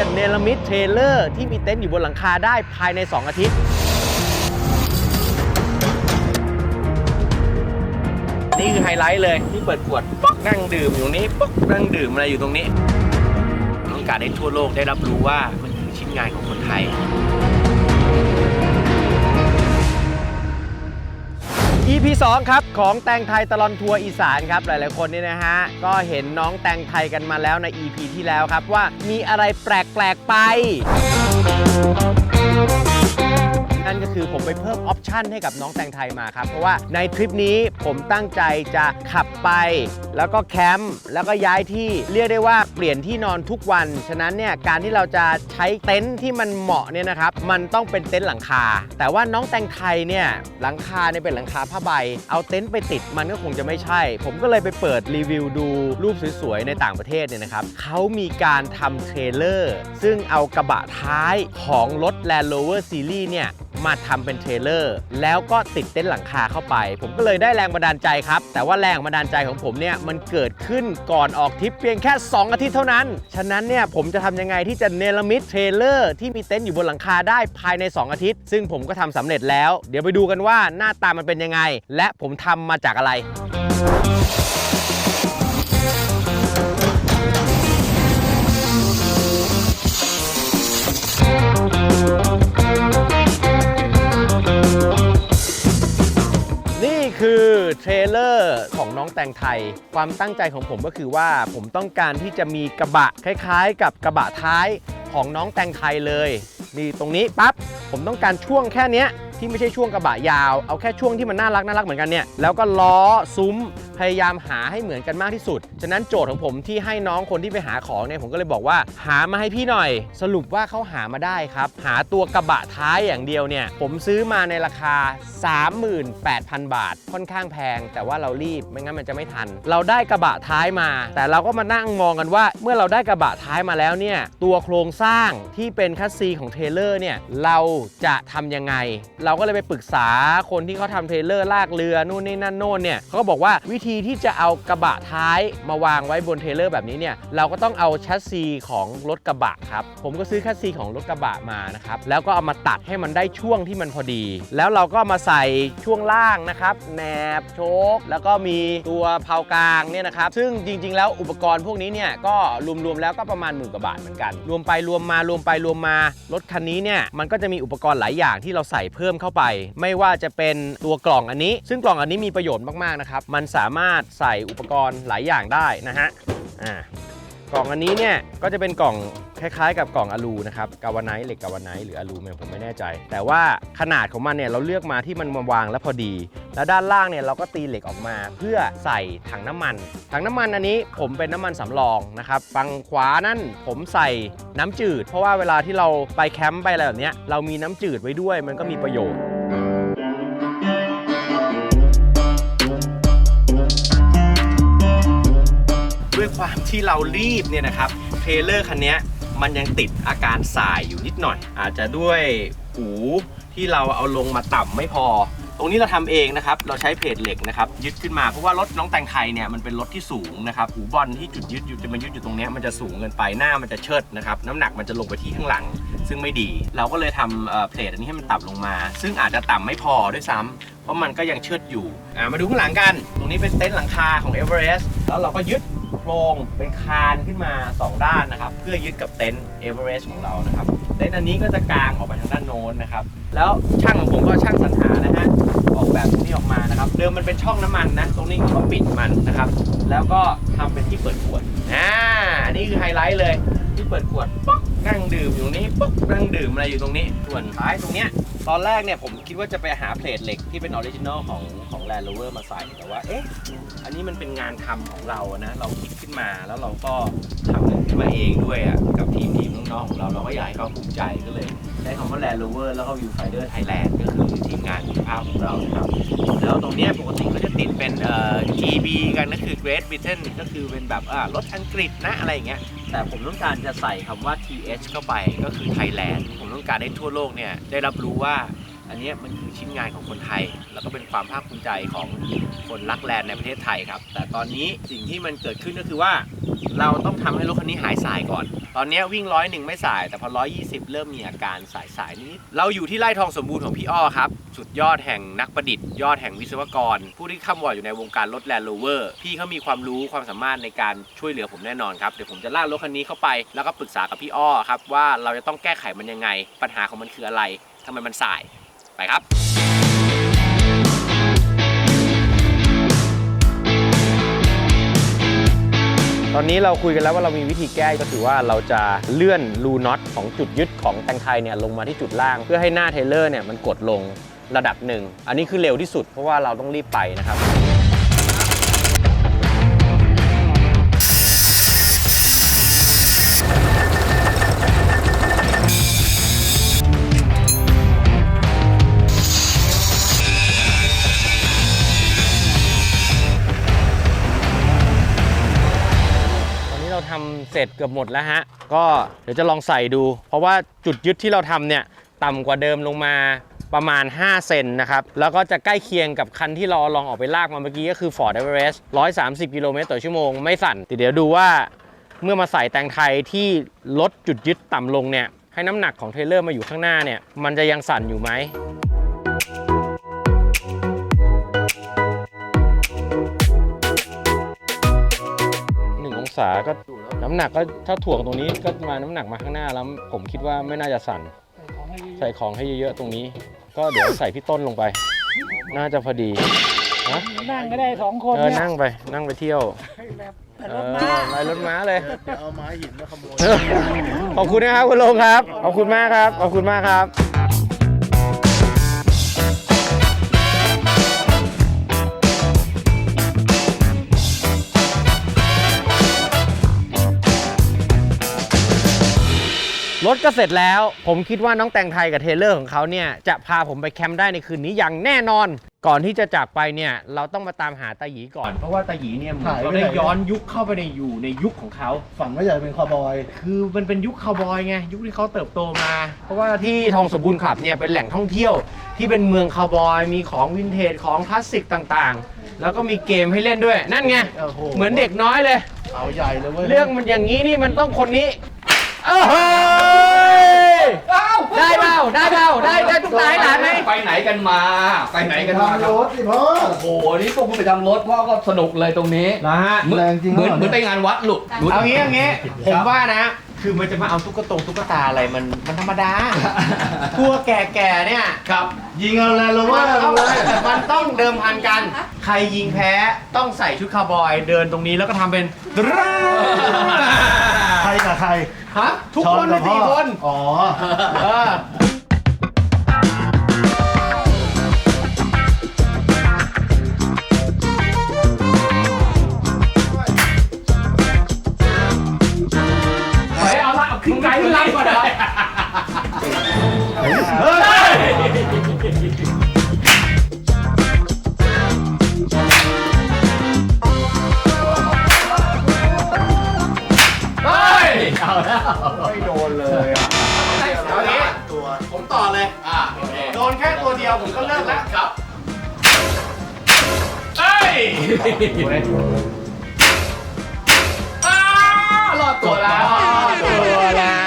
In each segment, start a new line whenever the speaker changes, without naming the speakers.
จะเนรมิตเทรลเลอร์ที่มีเต็นท์อยู่บนหลังคาได้ภายใน 2 อาทิตย์ นี่คือไฮไลท์เลยที่เปิดขวดป๊อกนั่งดื่มอยู่ตรงนี้ป๊อกนั่งดื่มอะไรอยู่ตรงนี้ต้องการให้ทั่วโลกได้รับรู้ว่ามันคือชิ้นงานของคนไทย EP 2 ครับ ของแตงไทยตลอนทัวร์อีสานครับหลาย ๆ คนเนี่ยนะฮะ ก็เห็นน้องแตงไทยกันมาแล้วใน EP ที่แล้วครับว่ามีอะไรแปลก ๆ ไป นั่นก็คือผมไปเพิ่มออปชันให้กับน้องแตงไทยมาครับ เพราะว่าในทริปนี้ผมตั้งใจจะขับไป แล้วก็แคมป์แล้วก็ย้ายที่เรียกได้ว่าเปลี่ยนที่นอนทุกวัน ฉะนั้นเนี่ยการที่เราจะใช้เต็นท์ที่มันเหมาะเนี่ยนะครับมันต้องเป็นเต็นท์หลังคา แต่ว่าน้องแตงไทยเนี่ยหลังคาเนี่ยเป็นหลังคาผ้าใบ เอาเต็นท์ไปติดมันก็คงจะไม่ใช่ ผมก็เลยไปเปิดรีวิวดูรูปสวยๆในต่างประเทศเนี่ยนะครับเขามีการทำเทรลเลอร์ซึ่งเอากระบะท้ายของรถ Land Rover Series เนี่ยมาทำเป็นเทรลเลอร์ แล้วก็ติดเต็นท์หลังคาเข้าไป ผมก็เลยได้แรงบันดาลใจครับ แต่ว่าแรงบันดาลใจของผมเนี่ยมันเกิดขึ้นก่อนออกทริปเพียงแค่ 2 อาทิตย์เท่านั้น ฉะนั้นเนี่ยผมจะทำยังไงที่จะเนรมิตเทรลเลอร์ที่มีเต็นท์อยู่บนหลังคาได้ภายใน 2 อาทิตย์ ซึ่งผมก็ทำสำเร็จแล้ว เดี๋ยวไปดูกันว่าหน้าตามันเป็นยังไง และผมทำมาจากอะไร คือเทรลเลอร์ของน้องแตงไทย ความตั้งใจของผมก็คือว่าผมต้องการที่จะมีกระบะคล้ายๆ กับกระบะท้ายของน้องแตงไทยเลย นี่ตรงนี้ปั๊บผมต้องการช่วงแค่เนี้ย ที่ไม่ใช่ช่วงกระบะยาว เอาแค่ช่วงที่มันน่ารักน่ารักเหมือนกันเนี่ย แล้วก็ล้อซุ้มพยายามหาให้เหมือนกันมากที่สุด ฉะนั้นโจทย์ของผมที่ให้น้องคนที่ไปหาของเนี่ย ผมก็เลยบอกว่า หามาให้พี่หน่อย สรุปว่าเขาหามาได้ครับ หาตัวกระบะท้ายอย่างเดียวเนี่ย ผมซื้อมาในราคา 38,000 บาท ค่อนข้างแพง แต่ว่าเรารีบไม่งั้นมันจะไม่ทัน เราได้กระบะท้ายมา แต่เราก็มานั่งมองกันว่า เมื่อเราได้กระบะท้ายมาแล้วเนี่ยตัวโครงสร้างที่เป็นคัสซีของเทเลอร์เนี่ยเราจะทำยังไงเราราก็เลยไปปรึกษาคนที่เขาทำเทรลเลอร์ลากเรือนู่นนี่นั่นโน่นเนี่ยเขาก็บอกว่าวิธีที่จะเอากระบะท้ายมาวางไว้บนเทรลเลอร์แบบนี้เนี่ยเราก็ต้องเอาแชสซีของรถกระบะครับผมก็ซื้อแชสซีของรถกระบะมานะครับแล้วก็เอามาตัดให้มันได้ช่วงที่มันพอดี แล้วเราก็มาใส่ช่วงล่างนะครับแหนบโชคแล้วก็มีตัวเพากลางเนี่ยนะครับซึ่งจริง ๆ แล้วอุปกรณ์พวกนี้เนี่ยก็รวมๆแล้วก็ประมาณหมื่นกว่าบาทเหมือนกัน รวมไปรวมมารวมไปรวมมารถคันนี้เนี่ยมันก็จะมีอุปกรณ์หลายอย่างที่เราใส่เพิ่มเข้าไป ไม่ว่าจะเป็นตัวกล่องอันนี้ ซึ่งกล่องอันนี้มีประโยชน์มากๆนะครับ มันสามารถใส่อุปกรณ์หลายอย่างได้นะฮะอ่า กล่องอันนี้เนี่ยก็จะเป็นกล่องคล้ายๆ กับกล่องอลูนะครับกาวาไนท์เหล็กกาวาไนท์หรืออลูเนี่ยผมไม่แน่ใจ แต่ว่าขนาดของมันเนี่ยเราเลือกมาที่มันมาวางแล้วพอดี แล้วด้านล่างเนี่ยเราก็ตีเหล็กออกมาเพื่อใส่ถังน้ำมัน ถังน้ำมันอันนี้ผมเป็นน้ำมันสำรองนะครับฝั่งขวานั่นผมใส่น้ำจืด เพราะว่าเวลาที่เราไปแคมป์ไปอะไรแบบเนี้ยเรามีน้ำจืดไว้ด้วยมันก็มีประโยชน์ ด้วยความที่เรารีบเนี่ยนะครับเทรลเลอร์คันนี้มันยังติดอาการสายอยู่นิดหน่อย อาจจะด้วยหูที่เราเอาลงมาต่ำไม่พอ ตรงนี้เราทำเองนะครับ เราใช้เพจเหล็กนะครับยึดขึ้นมาเพราะว่ารถน้องแตงไทยเนี่ยมันเป็นรถที่สูงนะครับหูบอลที่จุดยึดอยู่จะมายึดอยู่ตรงนี้มันจะสูงเกินไปหน้ามันจะเชิดนะครับน้ำหนักมันจะลงไปที่ข้างหลัง ซึ่งไม่ดี เราก็เลยทำเพลทอันนี้ให้มันต่ำลงมา ซึ่งอาจจะต่ำไม่พอด้วยซ้ำเพราะมันก็ยังเชิดอยู่มาดูข้างหลังกัน ตรงนี้เป็นเต็นท์หลังคาของ e v e r e s t แล้วเราก็ยึดโครงเป็นคานขึ้นมา 2 ด้านนะครับ เพื่อยึดกับเต็นท์เอเวอเรสต์ของเรานะครับ เต็นท์อันนี้ก็จะกางออกไปทางด้านโน้นนะครับ แล้วช่างของผมก็ช่างสรรหานะฮะออกแบบตรงนี้ออกมานะครับ เดิมมันเป็นช่องน้ำมันนะ ตรงนี้ก็ปิดมันนะครับ แล้วก็ทำเป็นที่เปิดขวดอ่านี่คือไฮไลท์เลยที่เปิดขวดป๊อกนั่งดื่มอยู่ตรงนี้ป๊อกนั่งดื่มอะไรอยู่ตรงนี้ ส่วนท้ายตรงเนี้ย ตอนแรกเนี่ยผมคิดว่าจะไปหาเพลทเหล็กที่เป็นออริจินอลของของ Land Rover มาใส่แต่ว่า เอ๊ะ อันนี้มันเป็นงานทำของเรานะ เราคิดขึ้นมาแล้วเราก็ทำมันขึ้นมาเองด้วยอะกับทีมทีมน้องๆของเราเราก็อยากให้เขาภูมิใจก็เลยใช้คำว่า Land Rover แล้วก็ Viewfinder Thailand ก็คือทีมงานภาพของเราครับแล้วตรงนี้ปกติก็จะติดเป็นเอ่อ GB กันก็คือ Great Britain ก็คือเป็นแบบอ่ารถอังกฤษนะอะไรอย่างเงี้ย แต่ผมต้องการจะใส่คำว่า TH เข้าไปก็คือ Thailand ผมต้องการให้ทั่วโลกเนี่ยได้รับรู้ว่าอันนี้มันคือชิ้นงานของคนไทย แล้วก็เป็นความภาคภูมิใจของคนรักแลนด์ในประเทศไทยครับ แต่ตอนนี้สิ่งที่มันเกิดขึ้นก็คือว่า เราต้องทำให้รถคันนี้หายสายก่อน ตอนนี้วิ่งร้อยหนึ่งไม่สาย แต่พอร้อยยี่สิบเริ่มมีอาการสายสายนิด เราอยู่ที่ไร่ทองสมบูรณ์ของพี่อ้อครับ สุดยอดแห่งนักประดิษฐ์ ยอดแห่งวิศวกร ผู้ที่ข้ามวอร์ดอยู่ในวงการรถแลนด์โรเวอร์ พี่เขามีความรู้ความสามารถในการช่วยเหลือผมแน่นอนครับ เดี๋ยวผมจะลากรถคันนี้เข้าไป แล้วก็ปรึกษากับพี่อ้อครับว่าเราจะต้องแก้ไขมันยังไง ปัญหาของมันคืออะไรทำไมมันสาย ไปครับ ตอนนี้เราคุยกันแล้วว่าเรามีวิธีแก้ก็คือว่าเราจะเลื่อนรูน็อตของจุดยึดของแตงไทยเนี่ยลงมาที่จุดล่าง เพื่อให้หน้าเทเลอร์เนี่ยมันกดลงระดับหนึ่ง อันนี้คือเร็วที่สุดเพราะว่าเราต้องรีบไปนะครับ เสร็จเกือบหมดแล้วฮะ ก็เดี๋ยวจะลองใส่ดู เพราะว่าจุดยึดที่เราทำเนี่ยต่ำกว่าเดิมลงมาประมาณ 5 เซนนะครับ แล้วก็จะใกล้เคียงกับคันที่เราลองออกไปลากมาเมื่อกี้ก็คือ Ford Everest 130 กิโลเมตรต่อชั่วโมงไม่สั่นแต่เดี๋ยวดูว่าเมื่อมาใส่แตงไทยที่ลดจุดยึดต่ำลงเนี่ยให้น้ำหนักของเทรลเลอร์มาอยู่ข้างหน้าเนี่ยมันจะยังสั่นอยู่ไหมหนึ่งองศาก็ น้ำหนักก็ถ้าถ่วงตรงนี้ก็มาน้ำหนักมาข้างหน้าแล้วผมคิดว่าไม่น่าจะสั่น ใส่ของให้เยอะๆตรงนี้ ก็เดี๋ยวใส่พี่ต้นลงไป น่าจะพอดีฮะ
นั่งก็ได้สองคน
เออ
เนี่ย
นั่งไปนั่งไปเที่ยว
แบบ
เอ
รถ
อ
ม้า
ไปรถม้าเลย
เดี๋ยวเอาไม้หินมาขโมย
ขอบคุณนะครับคุณลงครับ ขอบคุณมากครับ ขอบคุณมากครับ รถก็เสร็จแล้ว ผมคิดว่าน้องแตงไทยกับเทเลอร์ของเขาเนี่ย จะพาผมไปแคมป์ได้ในคืนนี้อย่างแน่นอน ก่อนที่จะจากไปเนี่ย เราต้องมาตามหาตาหยีก่อน เพราะว่าตาหยีเนี่ยเหมือนเขาได้ย้อนยุคเข้าไปในอยู่ในยุคของเขา
ฝันว่าอยากเป็นคาวบอย
คือมันเป็นยุคคาวบอยไงยุคที่เขาเติบโตมา เพราะว่าที่ทองสมบูรณ์ขับเนี่ยเป็นแหล่งท่องเที่ยว ที่เป็นเมืองคาวบอย มีของวินเทจของคลาสสิกต่างๆ แล้วก็มีเกมให้เล่นด้วยนั่นไง
โอ้โห
เหมือนเด็กน้อยเลย
เอาใหญ่เลยเว้ย
เรื่องมันอย่างนี้นี่มันต้องคนนี้ เอ้ยได้เปล่าได้เปล่าได้ได้ทุกหลายหลานไหม
ไปไหนกันมา ไปไหนกันมา
ทำ
ค
ร
รับ
ถสิพ่อ
โอ้โหนี่พวกคุณไปทำรถพ่อก็สนุกเลยตรงนี้
นะฮะ
เหมือน
แรงจริง
เหมือน
เหรอ
เหมือนไปงานวัดลูกรู้
เอางี้เอางี้ ผมว่านะ คือมันจะมาเอาตุ๊กตงตุ๊กตาอะไรมันมันธรรมดา กลัวแก่ๆเนี่ย
ครับ
ยิงเอาแล้วเรา
มั
ว่าน
ต้อง
เลย
มันต้องเดิมพันกันใค รยิงแพ้ต้องใส่ชุดคาวบอยเดินตรงนี้แล้วก็ทำเป็น
ใครกับใคร
ฮะทุกคน
ช้
ใน
กับ
สี่
พ่อ
คน
อ๋อ
เออ ก็เลิกแล้ว
ครับ
เอ้ย
อ้ารอดตัวแล้ว
ตัวแล้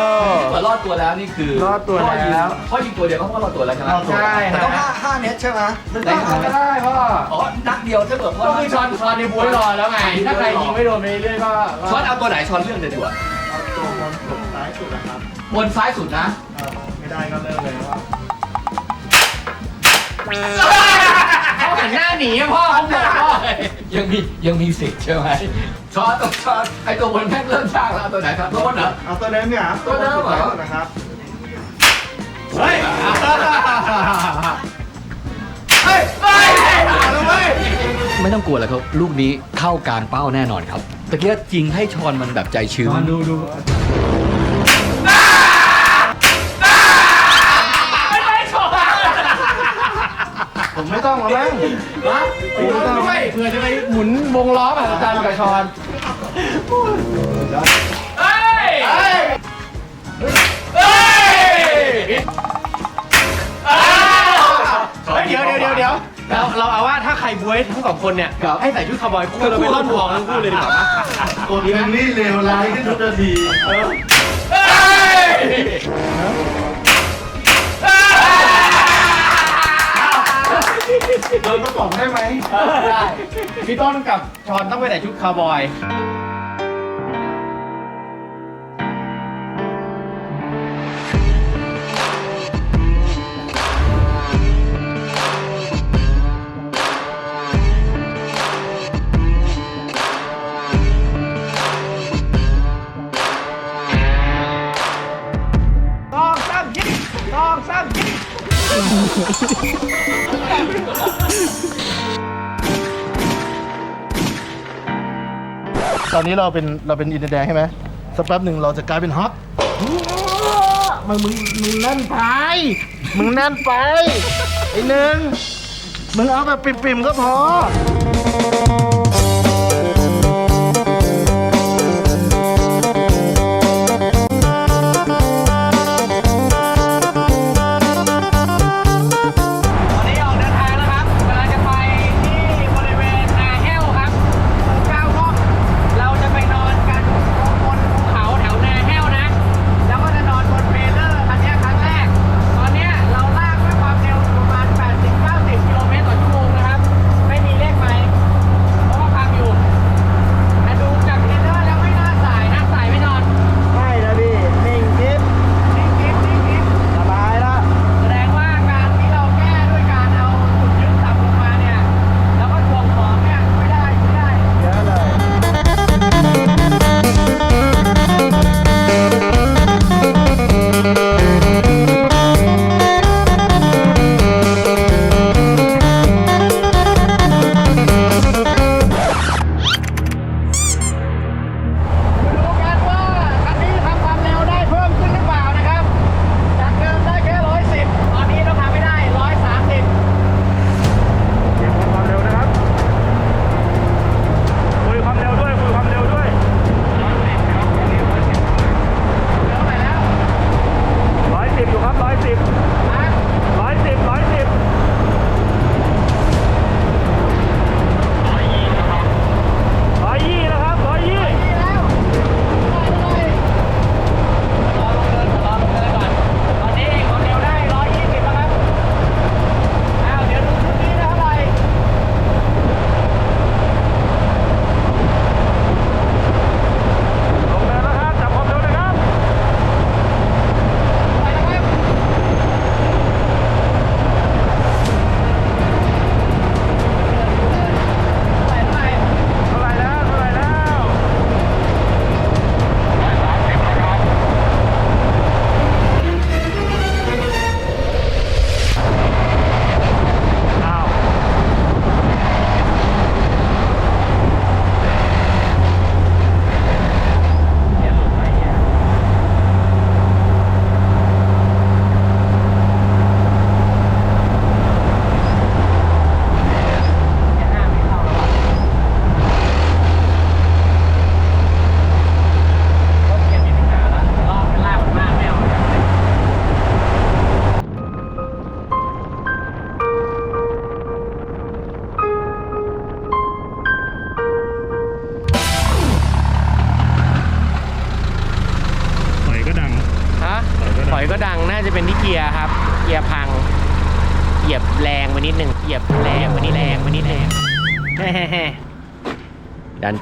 ว
เปิดรอดตัวแล้วนี่คือ
รอดตัวแล้ว
พ่อยิงพ่อยิงตัวเดียวก็พ่อรอดตัวแล้วใช่ไหม
ใช่
แต่ต้องห้าห้าเมตรใช่ไหม
ได้ครับ
ได้พ่อ
อ๋อนัดเดียวถ้าเกิดว่า
ก็คือช้อนช้อนในบุ้ยรอแล้วไง ถ้าใครยิงไม่โดนไปเรื่อยก็
ช้อนเอาตัวไหนช้อนเรื่องเดียวดีกว่า
เอาตัวบนสุดซ้ายสุดนะครับ
บนซ้ายสุดนะ
ไม่ได้ก็เลิกเลยว่า
เขาหันหน้าหนีอะพ่อเขาบอกพ่อ
ยังมียังมีสิทธิ์ใช่ไหมช้อนต้องช้อนไอตัวบนแม่งเริ่มช้างแล้วเอาตัวไหนครับตัวบนเหรอ
เอาตัวเดิมเนี่ยครับ
ตัวเดิมเหรอ
ซ้ายสุดนะครับ
เฮ้ย เฮ้ยเฮ้ยเอาแล้วเว้ย
ไม่ต้องกลัวเลยครับลูกนี้เข้ากลางเป้าแน่นอนครับตะเกียจริงให้ชอนมันแบบใจชื้น
ดูดู ไม่ต้องแล้วมั้ง
ฮะผมต้องด้วยเพื่อจะไปหมุนวงล้อแบบอาจารย์กับชอนเฮ้ยเฮ้ยเฮ้ยเฮ้ยเดี๋ยวเดี๋ยวเดี๋ยวเดี๋ยวเราเราเอาว่าถ้าใคร
รบวยทั้งสองคนเนี่ย
ครับ
ให้ใส่ชุดคาวบอยคู่เราไปร่อนทองทั้งคู่เลยดีกว่าปะ
ตัวนึงนี่เลวร้ายขึ้นทุกนาทีเออ
เฮ้ย
โดนกระป๋องได้ไหม
ได้พี่ต้นกับชอนต้องไปใส่ชุดคาวบอยตองสามยิงตองสามยิง
ตอนนี้เราเป็นเราเป็นอินเดียแดงใช่ไหมสักแป๊บหนึ่งเราจะกลายเป็นฮอตมึงมึงมึงแน่นไป มึงแน่นไปไอ้หนึ่งมึงเอาแบบปิ่มๆก็พอ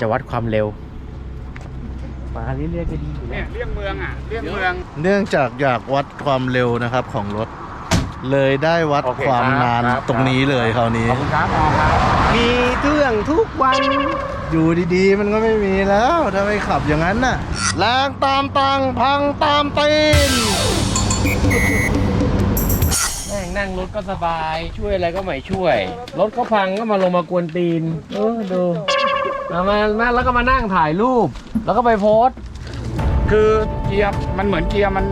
จะวัดความเร็ว มาเรื่อยๆก็ดีอยู่แล้ว
เรื่องเมืองอะเรื่องเมือง
เนื่องจากอยากวัดความเร็วนะครับของรถ เลยได้วัด
โอเค
ความ
ครับ
นาน
ครับ
ตรงนี้เลยคราวนี้
ขอบคุณครับมอครับ
มีเรื่องทุกวัน
อยู่ดีๆ มันก็ไม่มีแล้วถ้าไม่ขับอย่างนั้นน่ะแรงตามตังพังตามตีน
แม่งนั่งรถก็สบาย ช่วยอะไรก็ไม่ช่วย รถเขาพังก็มาลงมากวนตีน เออดู มามามาแล้วก็มานั่งถ่ายรูป แล้วก็ไปโพสต์
คือเกียร์มันเหมือนเกียร์มัน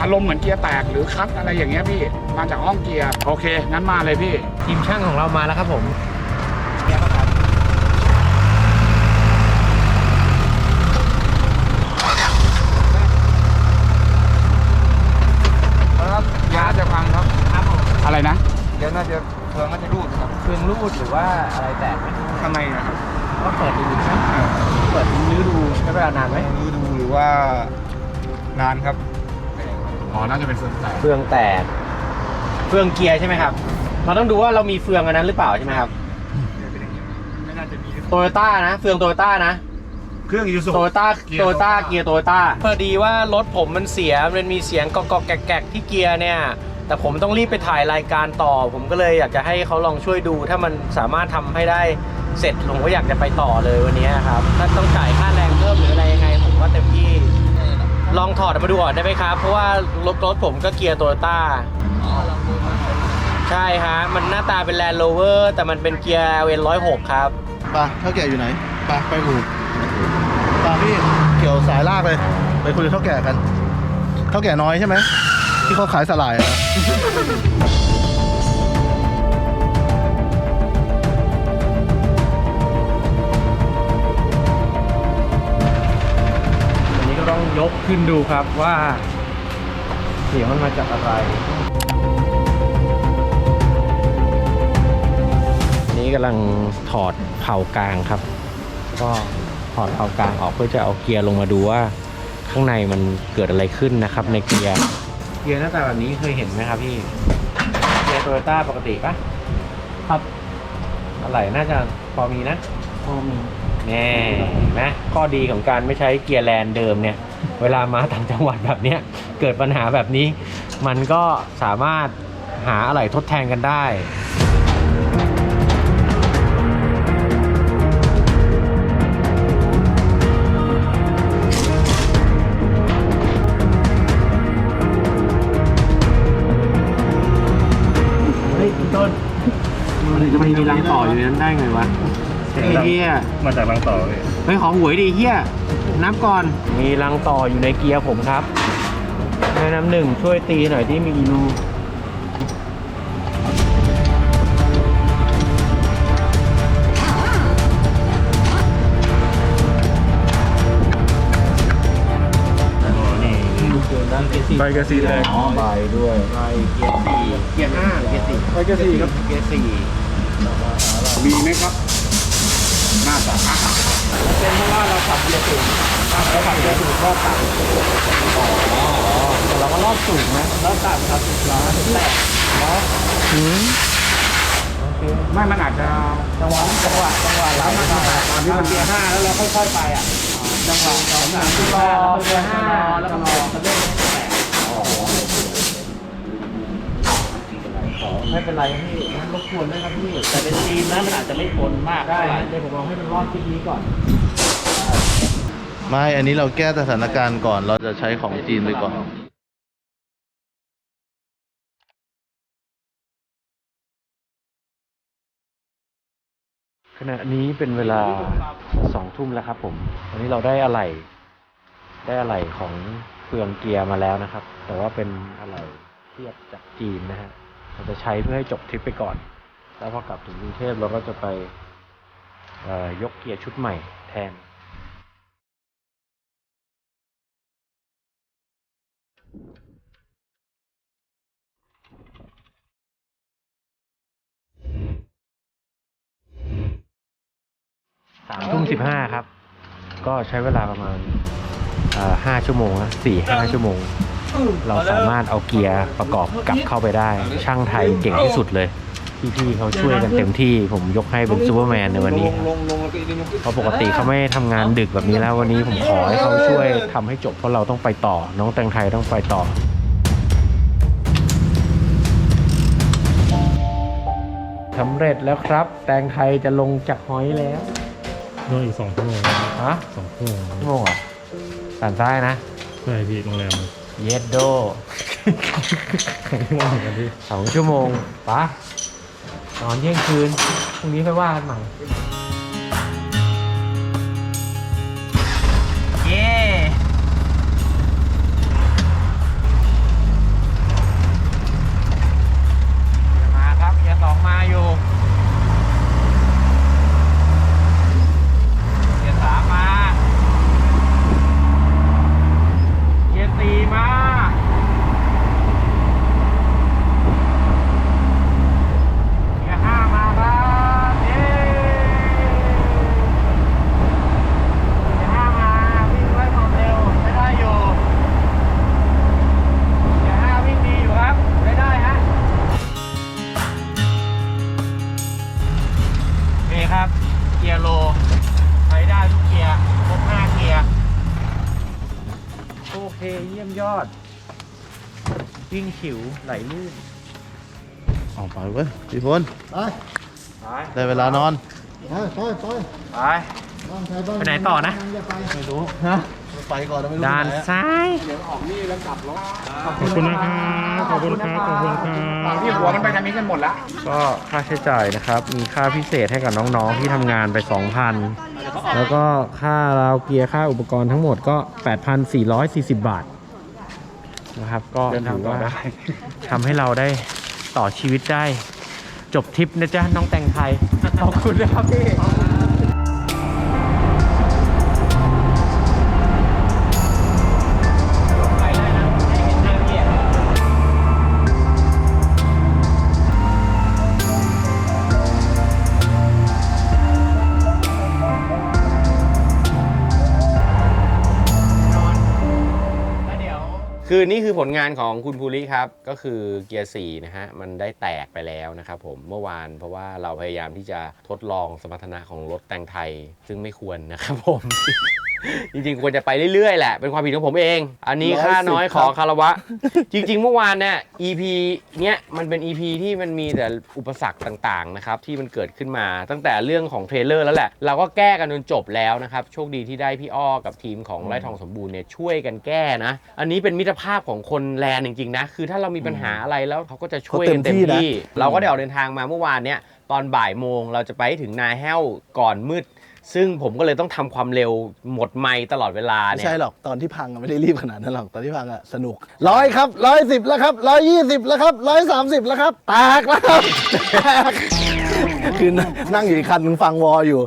อารมณ์เหมือนเกียร์แตกหรือคัดอะไรอย่างเงี้ยพี่มาจากห้องเกียร์โอเคงั้นมาเลยพี่
ทีมช่างของเรามาแล้วครับผม
ยาจะพังครับ
ครับผม
อะไรนะ
เดี๋ยวน่าจะเฟืองน่าจะรูดครับ
เครื่องรูด
ดหรือว่าอะไรแตกไหม
ข้างในนะครับ
ก็เปิดดูใช่ไหมเปิดรื้อดูใช้เวลานานไหม
ดูดูหรือว่านานครับ
อ๋อน่าจะเป็นเฟืองแตก
เฟืองแตก เฟืองเกียร์ใช่ไหมครับ เราต้องดูว่าเรามีเฟืองอันนั้นหรือเปล่าใช่ไหมครับ
ไม่น่าจะมี
โตโยต้านะ เฟืองโตโยต้านะ
เครื่องยูสุ
โตโยต้า
เกียร์
โตโยต้า
Toyota
เกียร์โตโยต้าพอดีว่ารถผมมันเสียมันมีเสียงกอกๆแกกๆที่เกียร์เนี่ยแต่ผมต้องรีบไปถ่ายรายการต่อ ผมก็เลยอยากจะให้เขาลองช่วยดู ถ้ามันสามารถทำให้ได้ เสร็จผมก็อยากจะไปต่อเลยวันนี้ครับ ถ้าต้องจ่ายค่าแรงเพิ่มหรืออะไรยังไงผมก็เต็มที่ ลองถอดมาดูก่อนได้ไหมครับ เพราะว่ารถรถผมก็เกียร์โตโยต้าใช่ฮะ มันหน้าตาเป็นแลนด์โรเวอร์แต่มันเป็นเกียร์เวนร้อยหกครับ
ไปเท่าแก่อยู่ไหนไปไปอู่ไปพี่เกี่ยวสายลากเลย ไปคุยกับเท่าแก่กัน เท่าแก่น้อยใช่ไหมที่เขาขายสลายอะ
ขึ้นดูครับว่าเสียงมันมาจากอะไร นี้กำลังถอดเผากลางครับ ก็ถอดเผากลางออกเพื่อจะเอาเกียร์ลงมาดูว่า ข้างในมันเกิดอะไรขึ้นนะครับ ในเกียร์เกียร์หน้าตาแบบนี้เคยเห็นไหมครับพี่เกียร์โตโยต้าปกติปะครับอะไรน่าจะพอมีนะพอมีแน่เห็นไหมข้อดีของการไม่ใช้เกียร์แลนเดิมเนี่ย เวลามาต่างจังหวัดแบบเนี้ยเกิดปัญหาแบบนี้ มันก็สามารถหาอะไรทดแทนกันได้เฮ้ยพี่ต้นมันจะมีรังต่ออยู่ในนั้นได้ไงวะ ไอ้เหี้ย
มาจากบางต่อเลย
เฮ้ยขอหวยดิเฮียนับก่อน มีรังต่ออยู่ในเกียร์ผมครับแม่น้ำหนึ่งช่วยตีหน่อยที่มีรูนี่ลูกเกินด้านเกียร์สี่
ใบกระสีแดง
อ๋อใบด้วยใบเกียร์สี่เกียร์ห้าหรือเกียร์สี่
ใบกระสีครับ
เกียร์สี่
มีไหมครับ น่าจะ
เป็นเพราะว่าเราขับเกียร์สูงเราขับเกียร์สูงรอบต่ำอ๋อแต่เราก็รอบสูงนะรอบต่ำครับร้อนแตกเนาะอืมโอเค
ไม่ มันอาจจะ
จังหวะจังหวะจังหวะไหลมาตอนนี้มันเกียร์ห้าแล้วเราค่อยๆไปอะจังหวะสองสามสี่ห้าแล้วเกียร์ห้าแล้วก็รอมันเริ่มแตก ไม่เป็นไรพี่งั้นรบกวนด้วยครับพี่แต่เป็นทีมนะมันอาจจะไม่ทนมากได้เดี๋ยวผมลองให้มันรอดคลิปนี้ก่อน
ไม่ อันนี้เราแก้สถานการณ์ก่อน เราจะใช้ของจีนไปก่อน
ขณะนี้เป็นเวลาสองทุ่มแล้วครับผม วันนี้เราได้อะไหล่ได้อะไหล่ของเฟืองเกียร์มาแล้วนะครับ แต่ว่าเป็นอะไหล่เทียบจากจีนนะฮะ เราจะใช้เพื่อให้จบทริปไปก่อน แล้วพอกลับถึงกรุงเทพเราก็จะไปเอ่อยกเกียร์ชุดใหม่แทน สามทุ่มสิบห้าครับ ก็ใช้เวลาประมาณเอ่อห้าชั่วโมงนะสี่ห้าชั่วโมง เราสามารถเอาเกียร์ประกอบกลับเข้าไปได้ ช่างไทยเก่งที่สุดเลย พี่ๆเขาช่วยกันเต็มที่ผมยกให้เป็นซูเปอร์แมนในวันนี้ครับเพราะปกติเขาไม่ทำงานดึกแบบนี้แล้ววันนี้ผมขอให้เขาช่วยทำให้จบเพราะเราต้องไปต่อ น้องแตงไทยต้องไปต่อ สำเร็จแล้วครับ แตงไทยจะลงจากหอยแล้ว
นอนอีกสองชั่วโมง
ฮะ
สองชั่วโมง
ชั่วโมงเหรอสันซ้ายนะ
ใช่พี่โรงแรม
เยดโด
สองชั่วโมงเหมือนกันพี่
สองชั่วโมงปะนอนเที่ยงคืนพรุ่งนี้ค่อยว่ากันใหม่ ไหลลื่น
ออกไปเว้ยพี่พล
ไป
ได้เวลานอน
ไปไปไหนต่อนะ
ไม่รู้ฮะไปก่อนแล้วไม่รู้
ด้าน
ไปไหอะ
ซ้าย
ขอบคุณนะครับขอบคุณครับขอบคุณครับ
ที่หัวมันไปทางนี้กันหมดแล้ว
ก็ค่าใช้จ่ายนะครับ มีค่าพิเศษให้กับน้องๆที่ทำงานไป 2,000 แล้วก็ค่าราวเกียร์ค่าอุปกรณ์ทั้งหมดก็ 8,440 บาท นะครับ ก็
เดินทาง
ถือ
ต่อ
ว่า
ได้
ทำให้เราได้ต่อชีวิตได้ จบทริปนะจ๊ะน้องแตงไทย ขอบคุณนะครับพี่ คือนี่คือผลงานของคุณภูริครับ ก็คือเกียร์สี่นะฮะ มันได้แตกไปแล้วนะครับผมเมื่อวานเพราะว่าเราพยายามที่จะทดลองสมรรถนะของรถแต่งไทย ซึ่งไม่ควรนะครับผม จริงๆควรจะไปเรื่อยๆแหละ เป็นความผิดของผมเอง อันนี้ค่าน้อยขอคารวะ จริง ๆ เมื่อวานเนี่ย EP เนี้ยมันเป็น EP ที่มันมีแต่อุปสรรคต่างๆนะครับที่มันเกิดขึ้นมาตั้งแต่เรื่องของเทรลเลอร์แล้วแหละ เราก็แก้กันจนจบแล้วนะครับ โชคดีที่ได้พี่อ้อกับทีมของไร่ทองสมบูรณ์เนี่ยช่วยกันแก้นะ อันนี้เป็นมิตรภาพของคนแลนด์จริงๆนะ คือถ้าเรามีปัญหาอะไรแล้วเขาก็จะช่วยกันเต็มที่ เราก็ได้ออกเดินทางมาเมื่อวานเนี่ย ตอนบ่ายโมงเราจะไปให้ถึงนาแห้วก่อนมืด ซึ่งผมก็เลยต้องทำความเร็วหมดไม่ตลอดเวลา
ไม่
เนี่ย
ใช่หรอกตอนที่พังอะไม่ได้รีบขนาดนั้นหรอกตอนที่พังอะสนุกร้อยครับร้อยสิบแล้วครับร้อยยี่สิบแล้วครับร้อยสามสิบแล้วครับแตกแล้วครับแตกคือนั่งอยู่อีกคันนึงฟังวออยู่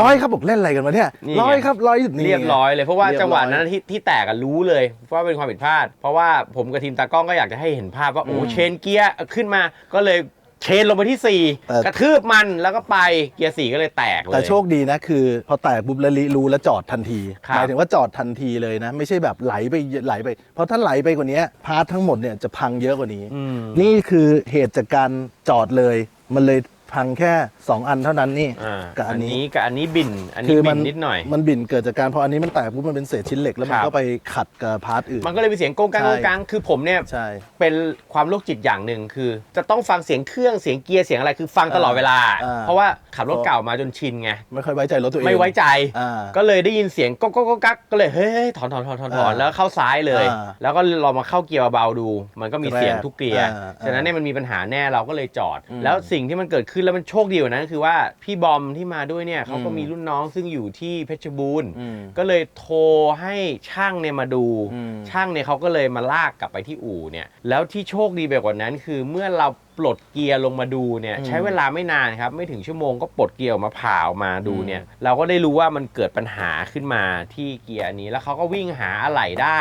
ร้อยครับบอกเล่นอะไรกันวะเนี่ย
นี่ไง
ร้อยครับร้อยนี่
เรียบร้อยเลยเพราะว่า
เรียบร้อย
จังหวะนั้นที่ที่แตกอะรู้เลยว่าเป็นความผิดพลาด เพราะว่าผมกับทีมตากล้องก็อยากจะให้เห็นภาพว่าโอ้
อืม
เชนเกียร์ขึ้นมาก็เลย เชนลงไปที่
แต่
4 กระทืบมันแล้วก็ไปเกียร์สี่ก็เลยแตกเลย
แต่โชคดีนะคือ พอแตกปุ๊บแล้วลิรู้แล้วจอดทันที
ครับ
หมายถึงว่าจอดทันทีเลยนะ ไม่ใช่แบบไหลไปไหลไป เพราะถ้าไหลไปกว่านี้พาร์ททั้งหมดเนี่ยจะพังเยอะกว่านี้
อืม
นี่คือเหตุจากการจอดเลย มันเลย พังแค่ 2 อันเท่านั้นนี่
อ่า
กับอั
อั
น
น
นี้
นี้ กับอันนี้บิน อันนี้
คือ
บิ
มัน
นิดหน่อย
มันบิ่นเกิดจากการพออันนี้มันแตกปุ๊บมันเป็นเศษชิ้นเหล็กแล้วมัน
ครับ
ก็ไปขัดกับพาร์ทอื่น
มันก็เลยมีเสียงโกงกัง
ใช่
โกงกังคือผมเนี่ย
ใช่
เป็นความโรคจิตอย่างหนึ่งคือ จะต้องฟังเสียงเครื่องเสียงเกียร์เสียงอะไรคือฟังตลอดเวลา
อ่า
เพราะว่าขับรถเก่ามาจนชินไง
ไม่ค่อยไว้ใจรถตัวเอง
ไม่ไว้ใจ
อ่า
ก็เลยได้ยินเสียงก๊อกก๊อกก๊อกกักก็เลยเฮ้ยถอนถอนถอนถอนถอน
อ่า
แล้วเข้าซ้ายเลย
อ่า
แล้วก็ลองมาเข้าเกียร์เบาๆดู มันก็มีเสียงทุกเกียร์
อ่า
ฉะนั้นเนี่ยมันมีปัญหาแน่เราก็เลยจอด
อืม
แล้วสิ่งที่มันเกิดขึ้นแล้วมันโชคดีกว่านั้นคือว่าพี่บอมที่มาด้วยเนี่ยเขาก็
อืม
มีรุ่นน้องซึ่งอยู่ที่เพชรบูรณ์
อืม
ก็เลยโทรให้ช่างเนี่ยมาดู
อืม
ช่างเนี่ยเขาก็เลยมาลากกลับไปที่อู่เนี่ย แล้วที่โชคดีไปกว่านั้น คือเมื่อเราปลดเกียร์ลงมาดูเนี่ย
อืม
ใช้เวลาไม่นานครับ ไม่ถึงชั่วโมงก็ปลดเกียร์ออกมาผ่าออกมาดูเนี่ย
อืม
เราก็ได้รู้ว่ามันเกิดปัญหาขึ้นมาที่เกียร์นี้แล้วเขาก็วิ่งหาอะไหล่ได้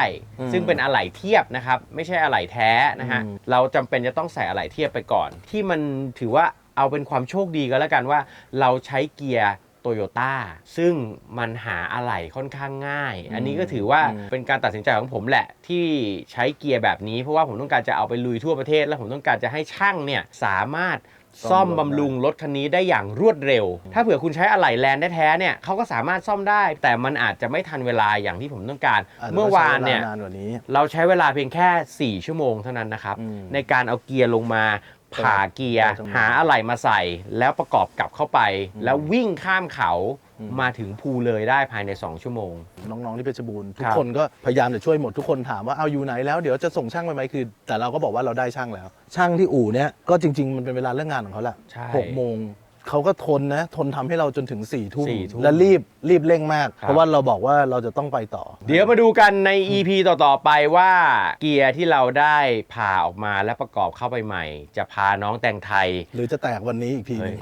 ซึ่งเป็นอะไหล่เทียบนะครับ ไม่ใช่อะไหล่แท้นะฮะเราจำเป็นจะต้องใส่อะไหล่เทียบไปก่อน ที่มันถือว่า เอาเป็นความโชคดีก็แล้วกันว่า เราใช้เกียร์โตโยต้าซึ่งมันหาอะไหล่ค่อนข้างง่าย อันนี้ก็ถือว่าเป็นการตัดสินใจของผมแหละ ที่ใช้เกียร์แบบนี้ เพราะว่าผมต้องการจะเอาไปลุยทั่วประเทศ และผมต้องการจะให้ช่างเนี่ยสามารถซ่อมบำรุงรถคันนี้ได้อย่างรวดเร็ว ถ้าเผื่อคุณใช้อะไหล่แลนด์แท้ๆเนี่ยเขาก็สามารถซ่อมได้ แต่มันอาจจะไม่ทันเวลาอย่างที่ผมต้องการ
อาจจะ
เมื่อวานเนี่ย
ใช้วนานกว่านี้
เราใช้เวลาเพียงแค่ 4 ชั่วโมงเท่านั้นนะครับ
อืม
ในการเอาเกียร์ลงมา ผ่าเกียร์
ใช่
หาอะไหล่มาใส่ แล้วประกอบกลับเข้าไป
อืม
แล้ววิ่งข้ามเขา
อืม
มาถึงภูเลยได้ภายใน 2 ชั่วโมง
น้องๆที่เพชรบูรณ์ทุ
ค
ก
รับ
คนก็พยายามจะช่วยหมดทุกคนถามว่าเอาอยู่ไหนแล้วเดี๋ยวจะส่งช่างไปไหมคือ แต่เราก็บอกว่าเราได้ช่างแล้ว ช่างที่อู่เนี้ยก็จริง ๆ มันเป็นเวลาเลิกงานของเขาแหละ
ใช่
หกโมง เขาก็ทนนะ ทนทำให้เราจนถึง4ี่ทุ่ม
สี่ทุ่ม
และรีบรีบเร่งมาก
ครับ
เพราะว่าเราบอกว่าเราจะต้องไปต่อ
เดี๋ยวมาดูกันใน EP ต่อ ๆ ไปว่าเกียร์ที่เราได้ผ่าออกมาและประกอบเข้าไปใหม่ จะพาน้องแต่งไทย
หรือจะแตกวันนี้อีกทีหนึง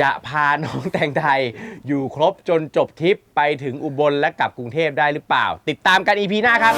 จะพาน้องแต่งไทย อยู่ครบจนจบทริปไปถึงอุบลและกลับกรุงเทพได้หรือเปล่า ติดตามกัน EP หน้าครับ